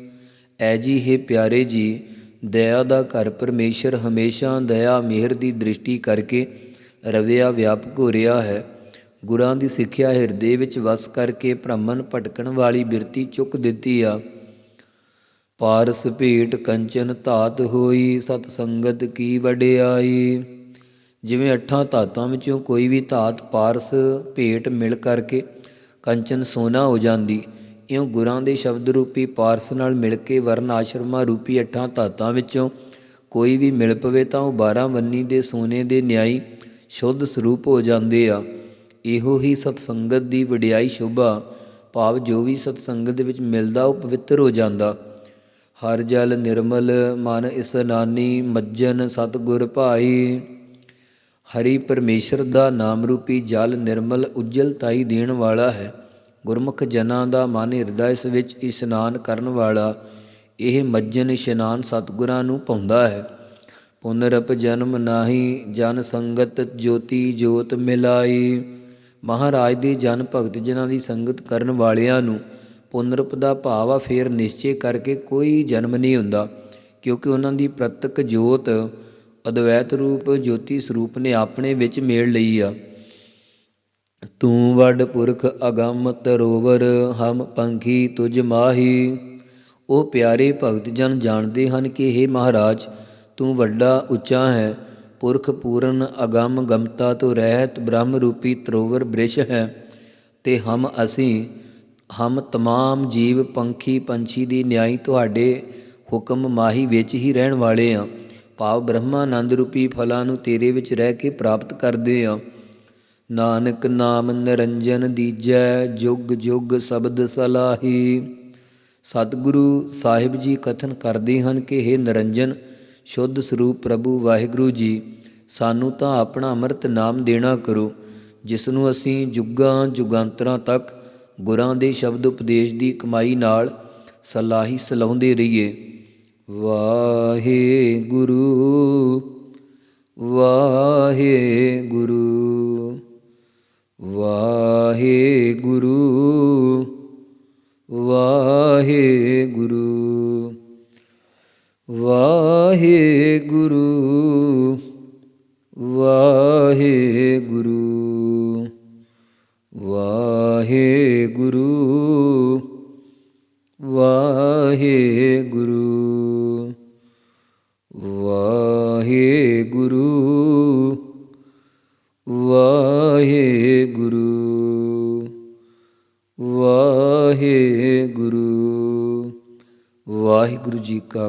ਐ ਜੀ, ਹੈ ਪਿਆਰੇ ਜੀ ਦਇਆ ਦਾ ਘਰ ਪਰਮੇਸ਼ਰ ਹਮੇਸ਼ਾ ਦਇਆ ਮਿਹਰ ਦੀ ਦ੍ਰਿਸ਼ਟੀ ਕਰਕੇ ਰਵਿਆ ਵਿਆਪਕ ਹੋ ਰਿਹਾ ਹੈ। ਗੁਰਾਂ ਦੀ ਸਿੱਖਿਆ ਹਿਰਦੇ ਵਿੱਚ ਵਸ ਕਰਕੇ ਭ੍ਰਮਣ ਭਟਕਣ ਵਾਲੀ ਬਿਰਤੀ ਚੁੱਕ ਦਿੱਤੀ ਆ। ਪਾਰਸ ਭੇਟ ਕੰਚਨ ਧਾਤ ਹੋਈ, ਸਤ ਸੰਗਤ ਕੀ ਵਡਿਆਈ ਜਿਵੇਂ ਅੱਠਾਂ ਧਾਤਾਂ ਵਿੱਚੋਂ ਕੋਈ ਵੀ ਧਾਤ ਪਾਰਸ ਭੇਟ ਮਿਲ ਕਰਕੇ ਕੰਚਨ ਸੋਨਾ ਹੋ ਜਾਂਦੀ। ਕਿਉਂ ਗੁਰਾਂ ਦੇ ਸ਼ਬਦ ਰੂਪੀ ਪਾਰਸ ਨਾਲ ਮਿਲ ਕੇ ਵਰਨ ਆਸ਼ਰਮਾਂ ਰੂਪੀ ਅੱਠਾਂ ਧਾਤਾਂ ਵਿੱਚੋਂ ਕੋਈ ਵੀ ਮਿਲ ਪਵੇ ਤਾਂ ਉਹ 12 ਵੰਨੀ ਦੇ ਸੋਨੇ ਦੇ ਨਿਆਈ ਸ਼ੁੱਧ ਸਰੂਪ ਹੋ ਜਾਂਦੇ ਆ। ਇਹੋ ਹੀ ਸਤਸੰਗਤ ਦੀ ਵਡਿਆਈ ਸ਼ੋਭਾ, ਭਾਵ ਜੋ ਵੀ ਸਤਸੰਗਤ ਦੇ ਵਿੱਚ ਮਿਲਦਾ ਉਹ ਪਵਿੱਤਰ ਹੋ ਜਾਂਦਾ। ਹਰ ਜਲ ਨਿਰਮਲ, ਮਨ ਇਸਨਾਨੀ ਮੱਜਨ ਸਤਗੁਰ ਭਾਈ। ਹਰੀ ਪਰਮੇਸ਼ਰ ਦਾ ਨਾਮ ਰੂਪੀ ਜਲ ਨਿਰਮਲ ਉਜਲਤਾਈ ਦੇਣ ਵਾਲਾ ਹੈ। ਗੁਰਮੁਖ ਜਨਾਂ ਦਾ ਮਨ ਹਿਰਦਾ ਵਿੱਚ ਇਸ਼ਨਾਨ ਕਰਨ ਵਾਲਾ, ਇਹ ਮੱਜਨ ਇਸ਼ਨਾਨ ਸਤਗੁਰਾਂ ਨੂੰ ਪਾਉਂਦਾ ਹੈ। ਪੁਨਰਪ ਜਨਮ ਨਾਹੀ, ਜਨ ਸੰਗਤ ਜੋਤੀ ਜੋਤ ਮਿਲਾਈ। ਮਹਾਰਾਜ ਦੇ ਜਨ ਭਗਤ ਜਨਾਂ ਦੀ ਸੰਗਤ ਕਰਨ ਵਾਲਿਆਂ ਨੂੰ ਪੁਨਰਪ ਦਾ ਭਾਵ ਆ ਫੇਰ ਨਿਸ਼ਚੇ ਕਰਕੇ ਕੋਈ ਜਨਮ ਨਹੀਂ ਹੁੰਦਾ, ਕਿਉਂਕਿ ਉਹਨਾਂ ਦੀ ਪ੍ਰਤਕ ਜੋਤ ਅਦਵੈਤ ਰੂਪ ਜੋਤੀ ਸਰੂਪ ਨੇ ਆਪਣੇ ਵਿੱਚ ਮੇਲ ਲਈ ਆ। ਤੂੰ ਵੱਡ ਪੁਰਖ ਅਗੰਮ ਤਰੋਵਰ ਹਮ ਪੰਖੀ ਤੁਜ ਮਾਹੀ। ਉਹ ਪਿਆਰੇ ਭਗਤ ਜਨ ਜਾਣਦੇ ਹਨ ਕਿ हे ਮਹਾਰਾਜ, ਤੂੰ ਵੱਡਾ ਉੱਚਾ ਹੈ, ਪੁਰਖ ਪੂਰਨ ਅਗੰਮ ਗਮਤਾ ਤੋਂ ਰਹਿਤ ਬ੍ਰਹਮ ਰੂਪੀ ਤਰੋਵਰ ਬ੍ਰਿਸ਼ ਹੈ। ਤੇ ਹਮ ਅਸੀਂ, ਹਮ ਤਮਾਮ ਜੀਵ ਪੰਖੀ ਪੰਛੀ ਦੀ ਨਿਆਈ ਤੁਹਾਡੇ ਹੁਕਮ ਮਾਹੀ ਵਿੱਚ ਹੀ ਰਹਿਣ ਵਾਲੇ ਆ। ਭਾਵ ਬ੍ਰਹਮਾਨੰਦ ਰੂਪੀ ਫਲਾਂ ਨੂੰ ਤੇਰੇ ਵਿੱਚ ਰਹਿ ਕੇ ਪ੍ਰਾਪਤ ਕਰਦੇ ਆ। ਨਾਨਕ ਨਾਮ ਨਿਰੰਜਨ ਦੀਜੈ, ਜੁਗ ਜੁਗ ਸ਼ਬਦ ਸਲਾਹੀ। ਸਤਿਗੁਰੂ ਸਾਹਿਬ ਜੀ ਕਥਨ ਕਰਦੇ ਹਨ ਕਿ हे ਨਿਰੰਜਨ, ਸ਼ੁੱਧ ਸਰੂਪ ਪ੍ਰਭੂ ਵਾਹਿਗੁਰੂ ਜੀ, ਸਾਨੂੰ ਤਾਂ ਆਪਣਾ ਅੰਮ੍ਰਿਤ ਨਾਮ ਦੇਣਾ ਕਰੋ ਜਿਸ ਨੂੰ ਅਸੀਂ ਜੁਗਾਂ ਜੁਗਾਂਤਰਾਂ ਤੱਕ ਗੁਰਾਂ ਦੇ ਸ਼ਬਦ ਉਪਦੇਸ਼ ਦੀ ਕਮਾਈ ਨਾਲ ਸਲਾਹੀ ਸਲਾਉਂਦੇ ਰਹੀਏ। ਵਾਹਿਗੁਰੂ ਵਾਹਿਗੁਰੂ। हे